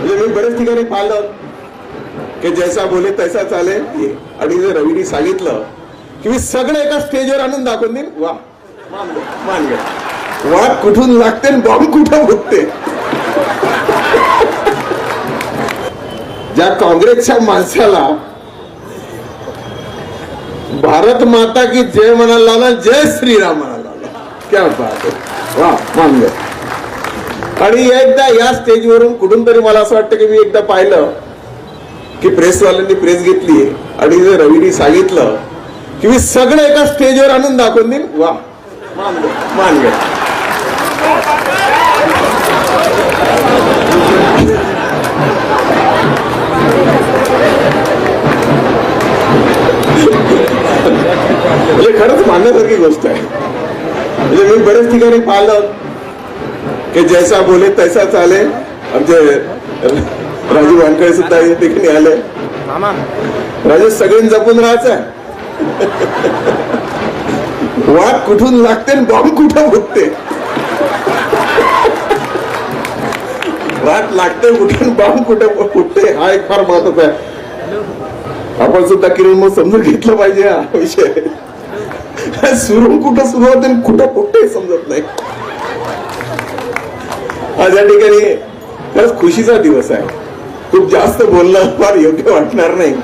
म्हणजे मी बरेच ठिकाणी पाहिलं की जैसा बोले तैसा चाले. आणि जर रवीनी सांगितलं की मी सगळं एका स्टेजवर आणून दाखवून देईन. वा मान गया वाट कुठून लागते बॉम्ब कुठं फुटते ज्या काँग्रेसच्या माणसाला भारत माता की जय म्हणायला लावला जय श्रीराम म्हणायला लावला क्या बात. वा मान गया आणि एकदा या स्टेजवरून कुठून तरी मला असं वाटतं की मी एकदा पाहिलं की प्रेसवाल्यांनी प्रेस घेतली आणि जर रवीनी सांगितलं की मी सगळं एका स्टेजवर आणून दाखवून देईन. वा. मान मान म्हणजे खरंच मानण्यासारखी गोष्ट आहे. म्हणजे मी बऱ्याच ठिकाणी पाहिलं. की जैसा बोले तैसा चाले। आमचे राजू वानकडे सुद्धा या ठिकाणी आले. राजू सगळ्यांनी जपून राहायचं. वाट कुठून लागते आणि बॉम्ब कुठं फुटते? वाट लागते कुठून बॉम्ब कुठं फुटते? हा एक फार महत्त्वाचा आहे. आपण सुद्धा किरण मग समजून घेतलं पाहिजे हा विषय. सुरू कुठं सुरू होते आणि कुठं फुटते समजत नाही. आज या ठिकाणी खरंच खुशीचा दिवस आहे. खूप जास्त बोलणं फार योग्य वाटणार नाही.